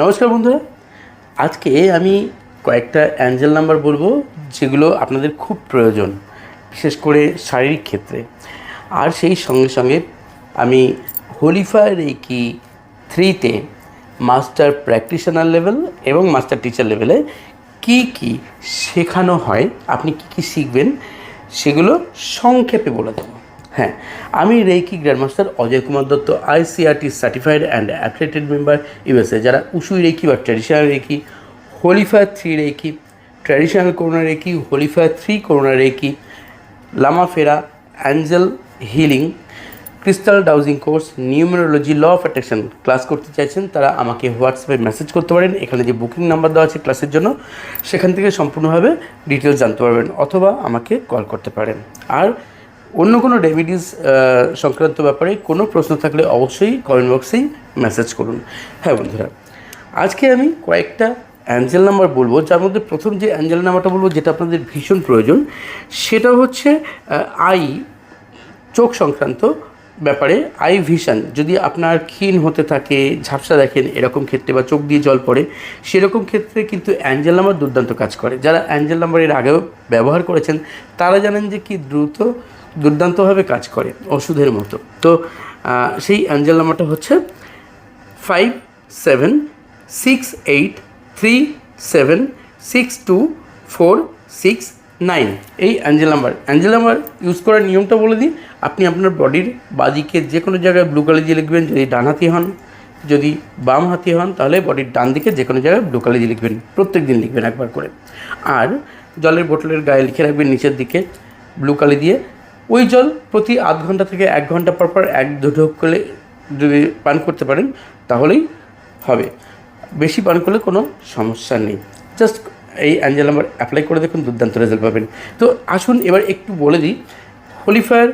নমস্কার বন্ধুরা। আজকে আমি কয়েকটা অ্যাঞ্জেল নাম্বার বলব, যেগুলো আপনাদের খুব প্রয়োজন, বিশেষ করে শারীরিক ক্ষেত্রে। আর সেই সঙ্গে সঙ্গে আমি হোলিফায়ার কি থ্রিতে মাস্টার প্র্যাকটিশনার লেভেল এবং মাস্টার টিচার লেভেলে কি কি শেখানো হয়, আপনি কি কি শিখবেন, সেগুলো সংক্ষেপে বলে দেবো। হ্যাঁ আমি reiki grandmaster Ajay Kumar Dutta, ICRT certified and affiliated member USA. যারা উসুই রেকি বা traditional reiki Holy Fire three reiki traditional Karuna reiki Holy Fire three Karuna reiki Lama Fera, angel healing, crystal dowsing course, numerology, law of attraction class করতে চাইছেন, তারা আমাকে হোয়াটসঅ্যাপে message করতে পারেন। এখানে যে বুকিং নাম্বার দেওয়া আছে ক্লাসের জন্য, সেখান থেকে সম্পূর্ণভাবে ডিটেলস জানতে পারবেন অথবা আমাকে কল করতে পারেন। আর অন্য কোনো রেমিডিস সংক্রান্ত ব্যাপারে কোনো প্রশ্ন থাকলে অবশ্যই কমেন্ট বক্সেই মেসেজ করুন। হ্যাঁ বন্ধুরা, আজকে আমি কয়েকটা অ্যাঞ্জেল নাম্বার বলব। যার মধ্যে প্রথম যে অ্যাঞ্জেল নাম্বারটা বলব, যেটা আপনাদের ভীষণ প্রয়োজন, সেটা হচ্ছে আই, চোখ সংক্রান্ত ব্যাপারে আই ভিশন। যদি আপনার ক্ষীণ হতে থাকে, ঝাপসা দেখেন, এরকম ক্ষেত্রে বা চোখ দিয়ে জল পড়ে, সেরকম ক্ষেত্রে কিন্তু অ্যাঞ্জেল নাম্বার দুর্দান্ত কাজ করে। যারা অ্যাঞ্জেল নাম্বার এর আগেও ব্যবহার করেছেন, তারা জানেন যে কি দ্রুত দুর্দান্তভাবে কাজ করে ওষুধের মতো। তো সেই অ্যাঞ্জেল নাম্বারটা হচ্ছে five seven six eight three seven six two four six nine. এই angel number. Angel number use করার নিয়মটা বলে দিই, আপনি আপনার বডির বাদিকে যে কোনো জায়গায় ব্লু কালার দিয়ে লিখবেন, যদি ডান হাতি হন, যদি বাম হাতি হন, তাহলে বডির ডান দিকে যে কোনো জায়গায় ব্লু কালার দিয়ে লিখবেন, প্রত্যেক দিন লিখবেন একবার করে। আর জলের বোতলের গায়ে লিখে রাখবেন নিচের দিকে ব্লু কালি দিয়ে ওই জল প্রতি আধ ঘণ্টা থেকে এক ঘণ্টা পর পর এক ঢোক করে যদি পান করতে পারেন, তাহলেই হবে। বেশি পান করলে কোনো সমস্যা নেই। জাস্ট এই অ্যাঞ্জেল নাম্বার অ্যাপ্লাই করে দেখুন, দুর্দান্ত রেজাল্ট পাবেন। তো আসুন এবার একটু বলে দিই হোলিফায়ার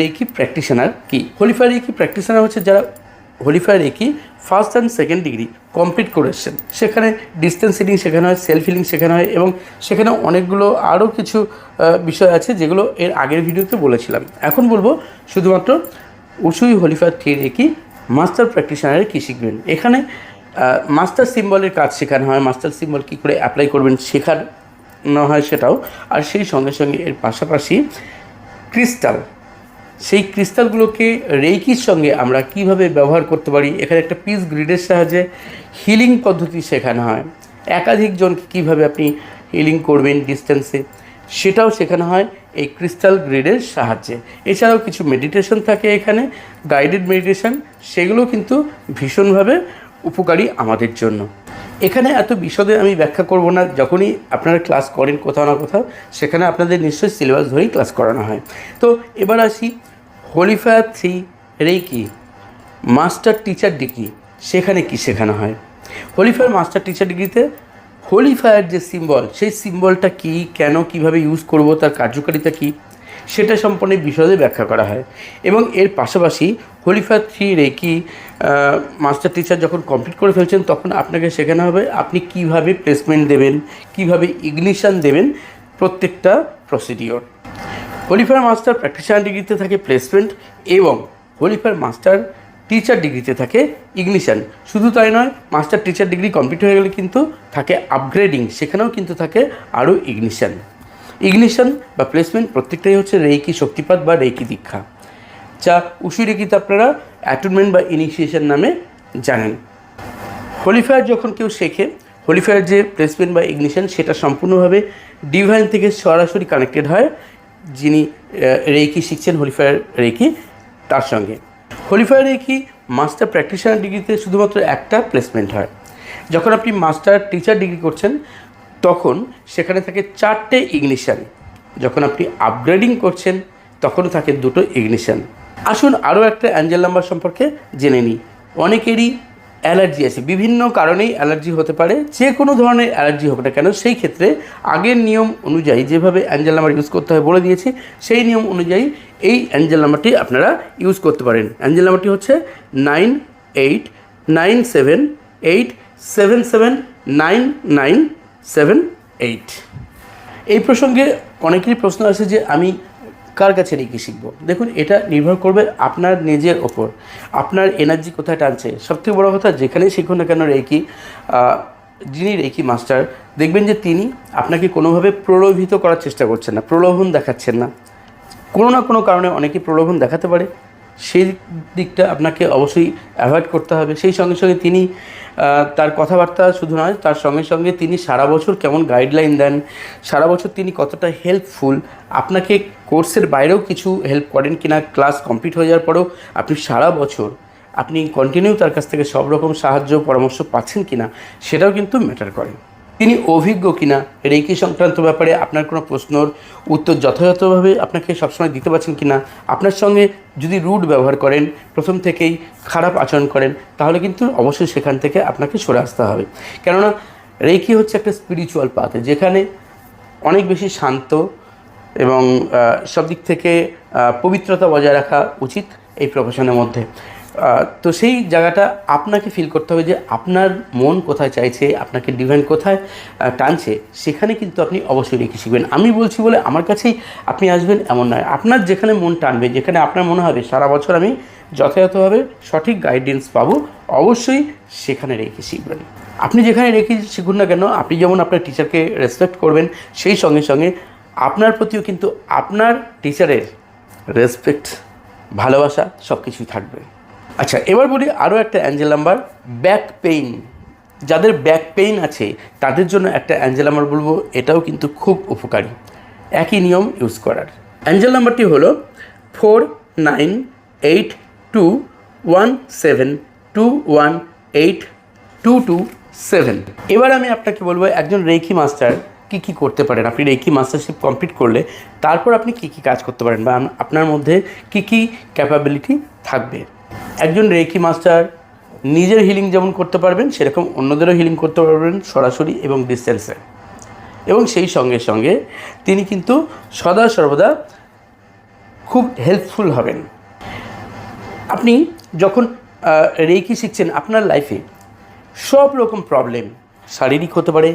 রেকি প্র্যাকটিশনার কি? হোলিফায়ার রেকি প্র্যাকটিশনার হচ্ছে যারা Holy Fire reiki first and second degree complete করে এসছেন সেখানে ডিস্টেন্স সিটিং শেখানো হয় সেলফ হিলিং শেখানো হয় এবং সেখানে অনেকগুলো আরও কিছু বিষয় আছে যেগুলো এর আগের ভিডিওতে বলেছিলাম। এখন বলব শুধুমাত্র Usui Holy Fire three reiki master প্র্যাকটিশনারে কী শিখবেন। এখানে মাস্টার সিম্বলের কাজ শেখানো হয়। মাস্টার সিম্বল কী করে অ্যাপ্লাই করবেন শেখানো হয় সেটাও। আর সেই সঙ্গে সঙ্গে এর পাশাপাশি ক্রিস্টাল সেই ক্রিস্টালগুলোকে রেইকির সঙ্গে আমরা কীভাবে ব্যবহার করতে পারি? এখানে একটা পিস গ্রিডের সাহায্যে হিলিং পদ্ধতি শেখানো হয়। একাধিক জনকে কীভাবে আপনি হিলিং করবেন ডিস্টেন্সে, সেটাও শেখানো হয় এই ক্রিস্টাল গ্রিডের সাহায্যে। এছাড়াও কিছু মেডিটেশন থাকে এখানে, গাইডেড মেডিটেশন, সেগুলো কিন্তু ভীষণভাবে উপকারী আমাদের জন্য। এখানে এত বিশদে আমি ব্যাখ্যা করব না, যখনই আপনারা ক্লাস করেন কোথাও না কোথাও, সেখানে আপনাদের নিশ্চয়ই সিলেবাস ধরেই ক্লাস করানো হয়। তো এবার আসি Holy Fire three reiki master teacher degree, সেখানে কি শেখানো হয়? হোলিফায়ার মাস্টার টিচার ডিগ্রিতে হোলিফায়ার যে সিম্বল সেই সিম্বলটা কী, কেন, কীভাবে ইউজ করব, তার কার্যকারিতা কী? সেটা সম্পর্কে বিশদে ব্যাখ্যা করা হয়। এবং এর পাশাপাশি Holy Fire three reiki master teacher যখন কমপ্লিট করে ফেলছেন, তখন আপনাকে শেখানো হবে আপনি কীভাবে প্লেসমেন্ট দেবেন, কীভাবে ইগনিশন দেবেন প্রত্যেকটা প্রসিডিওর হোলিফায়ার মাস্টার প্র্যাকটিশনার ডিগ্রিতে থাকে প্লেসমেন্ট এবং হোলিফায়ার মাস্টার টিচার ডিগ্রিতে থাকে ইগনিশন শুধু তাই নয়, মাস্টার টিচার ডিগ্রি কমপ্লিট হয়ে গেলে কিন্তু থাকে আপগ্রেডিং সেখানেও কিন্তু থাকে আরও ইগনিশন ইগনিশন বা প্লেসমেন্ট প্রত্যেকটাই হচ্ছে রেইকি শক্তিপাত বা রেইকি দীক্ষা, যা উসু রেকিতে আপনারা অ্যাটুনমেন্ট বা ইনিশিয়েশন নামে জানেন। হোলিফায়ার যখন কেউ শেখে হোলিফায়ার যে প্লেসমেন্ট বা ইগনিশন সেটা সম্পূর্ণভাবে ডিভাইন থেকে সরাসরি কানেক্টেড হয়, যিনি রেকি শিখছেন হোলিফায়ার রেকি তার সঙ্গে। হোলিফায়ার রেকি মাস্টার প্র্যাকটিশনার ডিগ্রিতে শুধুমাত্র একটা প্লেসমেন্ট হয়। যখন আপনি মাস্টার টিচার ডিগ্রি করছেন তখন সেখানে থাকে চারটে ইগনিশন। যখন আপনি আপগ্রেডিং করছেন, তখনও থাকে দুটো ইগনিশন। আসুন আরও একটা অ্যাঞ্জেল নাম্বার সম্পর্কে জেনে নিই। অনেকেরই অ্যালার্জি আছে। বিভিন্ন কারণেই অ্যালার্জি হতে পারে। যে কোনো ধরনের অ্যালার্জি হবে না কেন, সেই ক্ষেত্রে আগের নিয়ম অনুযায়ী যেভাবে অ্যাঞ্জেল নাম্বার ইউজ করতে হয় বলে দিয়েছি, সেই নিয়ম অনুযায়ী এই অ্যাঞ্জেল নাম্বারটি আপনারা ইউজ করতে পারেন। অ্যাঞ্জেল নাম্বারটি হচ্ছে nine eight nine seven eight seven seven nine nine seven, eight. এই প্রসঙ্গে অনেকেরই প্রশ্ন আছে যে আমি কার কাছে রেখে শিখব? দেখুন, এটা নির্ভর করবে আপনার নিজের ওপর। আপনার এনার্জি কোথায় টানছে? সবথেকে বড় কথা, যেখানেই শিখুন না কেন রেকি যিনি রেকি মাস্টার, দেখবেন যে তিনি আপনাকে কোনোভাবে প্রলোভিত করার চেষ্টা করছেন না, প্রলোভন দেখাচ্ছেন না। কোনো না কোনো কারণে অনেকেই প্রলোভন দেখাতে পারে। সেই দিকটা আপনাকে অবশ্যই অ্যাভয়েড করতে হবে। সেই সঙ্গে সঙ্গে তিনি তার কথাবার্তা শুধু নয়, তার সঙ্গে সঙ্গে তিনি সারা বছর কেমন গাইডলাইন দেন, সারা বছর তিনি কতটা হেল্পফুল আপনাকে কোর্সের বাইরেও কিছু হেল্প করেন কিনা ক্লাস কমপ্লিট হয়ে যাওয়ার পরেও আপনি সারা বছর আপনি কন্টিনিউ তার কাছ থেকে সব রকম সাহায্য, পরামর্শ পাচ্ছেন কিনা, সেটাও কিন্তু ম্যাটার করে। তিনি অভিজ্ঞ কিনা রেকি সংক্রান্ত ব্যাপারে আপনার কোনো প্রশ্নর উত্তর যথাযথভাবে আপনাকে সবসময় দিতে পারছেন কিনা, আপনার সঙ্গে যদি রুট ব্যবহার করেন, প্রথম থেকেই খারাপ আচরণ করেন, তাহলে কিন্তু অবশ্যই সেখান থেকে আপনাকে সরে আসতে হবে। কেননা রেকি হচ্ছে একটা স্পিরিচুয়াল পাথ যেখানে অনেক বেশি শান্ত এবং সব দিক থেকে পবিত্রতা বজায় রাখা উচিত এই প্রফেশনের মধ্যে। তো সেই জায়গাটা আপনাকে ফিল করতে হবে যে আপনার মন কোথায় চাইছে, আপনাকে ডিভাইন কোথায় টানছে, সেখানে কিন্তু আপনি অবশ্যই রেখে শিখবেন। আমি বলছি বলে আমার কাছেই আপনি আসবেন এমন নয়। আপনার যেখানে মন টানবে, যেখানে আপনার মনে হবে সারা বছর আমি যথাযথভাবে সঠিক গাইডেন্স পাবো, অবশ্যই সেখানে রেখে শিখবেন। আপনি যেখানে রেখে শিখুন না কেন, আপনি যেমন আপনার টিচারকে রেসপেক্ট করবেন, সেই সঙ্গে সঙ্গে আপনার প্রতিও কিন্তু আপনার টিচারের রেসপেক্ট ভালোবাসা সব কিছুই থাকবে। আচ্ছা এবার বলি আরও একটা অ্যাঞ্জেল নাম্বার ব্যাক পেইন যাদের ব্যাক পেইন আছে, তাদের জন্য একটা অ্যাঞ্জেল নাম্বার বলব, এটাও কিন্তু খুব উপকারী। একই নিয়ম ইউজ করার। অ্যাঞ্জেল নাম্বারটি হলো four nine eight two one seven two one eight two two seven এবার আমি আপনাকে বলব, একজন রেকি মাস্টার কী কী করতে পারেন? আপনি রেকি মাস্টারশিপ কমপ্লিট করলে, তারপর আপনি কী কী কাজ করতে পারেন? বা আপনার মধ্যে কী কী ক্যাপাবিলিটি থাকবে? একজন রেকি মাস্টার নিজের হিলিং যেমন করতে পারবেন, সেরকম অন্যদেরও হিলিং করতে পারবেন সরাসরি এবং ডিস্টেন্সে এবং সেই সঙ্গে সঙ্গে তিনি কিন্তু সদা সর্বদা খুব হেল্পফুল হবেন। আপনি যখন রেকি শিখছেন, আপনার লাইফে সব রকম প্রবলেম শারীরিক হতে পারে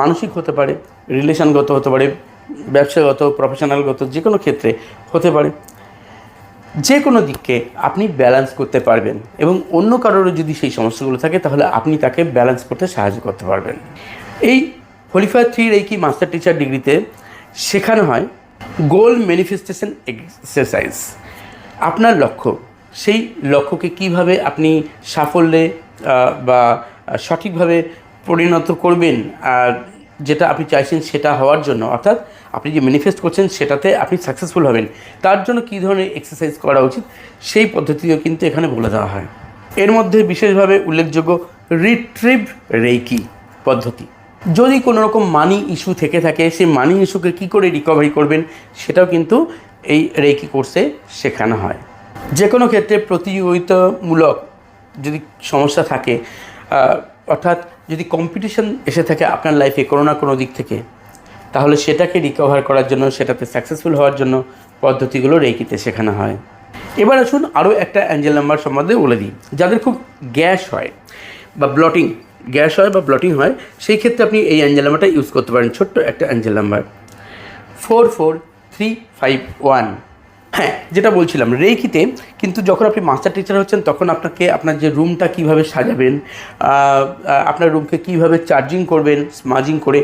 মানসিক হতে পারে রিলেশনগত হতে পারে, ব্যবসাগত প্রফেশনালগত যে কোনো ক্ষেত্রে হতে পারে। যে কোনো দিককে আপনি ব্যালেন্স করতে পারবেন এবং অন্য কারোরও যদি সেই সমস্যাগুলো থাকে, তাহলে আপনি তাকে ব্যালেন্স করতে সাহায্য করতে পারবেন। এই হোলিফায়ার থ্রির এই কি মাস্টার টিচার ডিগ্রিতে শেখানো হয় গোল ম্যানিফেস্টেশন এক্সারসাইজ আপনার লক্ষ্য, সেই লক্ষ্যকে কীভাবে আপনি সাফল্যে বা সঠিকভাবে পরিণত করবেন আর যেটা আপনি চাইছেন সেটা হওয়ার জন্য, অর্থাৎ আপনি যে ম্যানিফেস্ট করছেন সেটাতে আপনি সাকসেসফুল হবেন। তার জন্য কী ধরনের এক্সারসাইজ করা উচিত? সেই পদ্ধতিও কিন্তু এখানে বলে দেওয়া হয়। এর মধ্যে বিশেষভাবে উল্লেখযোগ্য রিট্রিভ রেকি পদ্ধতি। যদি কোনো রকম মানি ইস্যু থেকে থাকে, সেই মানি ইস্যুকে কী করে রিকভারি করবেন, সেটাও কিন্তু এই রেকি কোর্সে শেখানো হয়। যে কোনো ক্ষেত্রে প্রতিযোগিতামূলক যদি সমস্যা থাকে অর্থাৎ যদি কম্পিটিশন এসে থাকে আপনার লাইফে কোনো না কোনো দিক থেকে, তাহলে সেটাকে রিকভার করার জন্য, সেটাতে সাকসেসফুল হওয়ার জন্য পদ্ধতিগুলো রেকিতে শেখানো হয়। এবার আসুন আরও একটা অ্যাঞ্জেল নাম্বার সম্বন্ধে বলে দিই। যাদের খুব গ্যাস হয় বা ব্লটিং গ্যাস হয় বা ব্লটিং হয়, সেই ক্ষেত্রে আপনি এই অ্যাঞ্জেল নাম্বারটা ইউজ করতে পারেন। ছোট্ট একটা angel number four four three five one হ্যাঁ যেটা বলছিলাম রেকিতে কিন্তু যখন আপনি মাস্টার টিচার হচ্ছেন, তখন আপনাকে আপনার যে রুমটা কীভাবে সাজাবেন আপনার রুমকে কীভাবে চার্জিং করবেন স্মাজিং করে,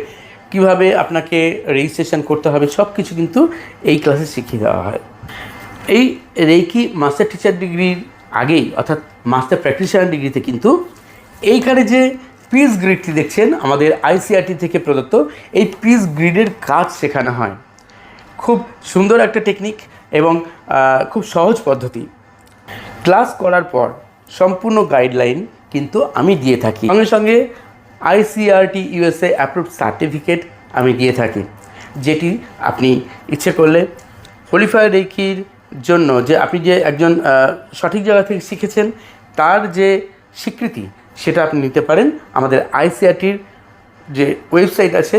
কীভাবে আপনাকে রেজিস্ট্রেশন করতে হবে সব কিছু কিন্তু এই ক্লাসে শিখিয়ে দেওয়া হয়। এই রেকি মাস্টার টিচার ডিগ্রির আগেই, অর্থাৎ মাস্টার প্র্যাকটিশনার ডিগ্রিতে কিন্তু এইখানে যে পিস গ্রিডটি দেখছেন, আমাদের আইসিআরটি থেকে প্রদত্ত, এই পিস গ্রিডের কাজ শেখানো হয়। খুব সুন্দর একটা টেকনিক এবং খুব সহজ পদ্ধতি। ক্লাস করার পর সম্পূর্ণ গাইডলাইন কিন্তু আমি দিয়ে থাকি। সঙ্গে সঙ্গে আইসিআরটি ইউএসএ অ্যাপ্রুভ সার্টিফিকেট আমি দিয়ে থাকি, যেটি আপনি ইচ্ছে করলে হোলিফায়ার রেকির জন্য যে আপনি যে একজন সঠিক জায়গা থেকে শিখেছেন, তার যে স্বীকৃতি সেটা আপনি নিতে পারেন আমাদের আইসিআরটির যে ওয়েবসাইট আছে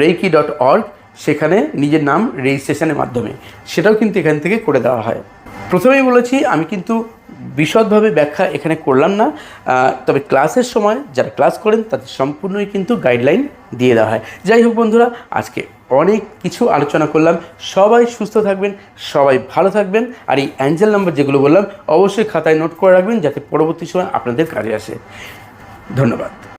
রেকি ডট অর্গ সেখানে নিজের নাম রেজিস্ট্রেশনের মাধ্যমে। সেটাও কিন্তু এখান থেকে করে দেওয়া হয়। প্রথমেই বলেছি, আমি কিন্তু বিশদভাবে ব্যাখ্যা এখানে করলাম না। তবে ক্লাসের সময় যারা ক্লাস করেন, তাদের সম্পূর্ণই কিন্তু গাইডলাইন দিয়ে দেওয়া হয়। যাই হোক বন্ধুরা, আজকে অনেক কিছু আলোচনা করলাম। সবাই সুস্থ থাকবেন, সবাই ভালো থাকবেন। আর এই অ্যাঞ্জেল নাম্বার যেগুলো বললাম, অবশ্যই খাতায় নোট করে রাখবেন, যাতে পরবর্তী সময় আপনাদের কাজে আসে। ধন্যবাদ।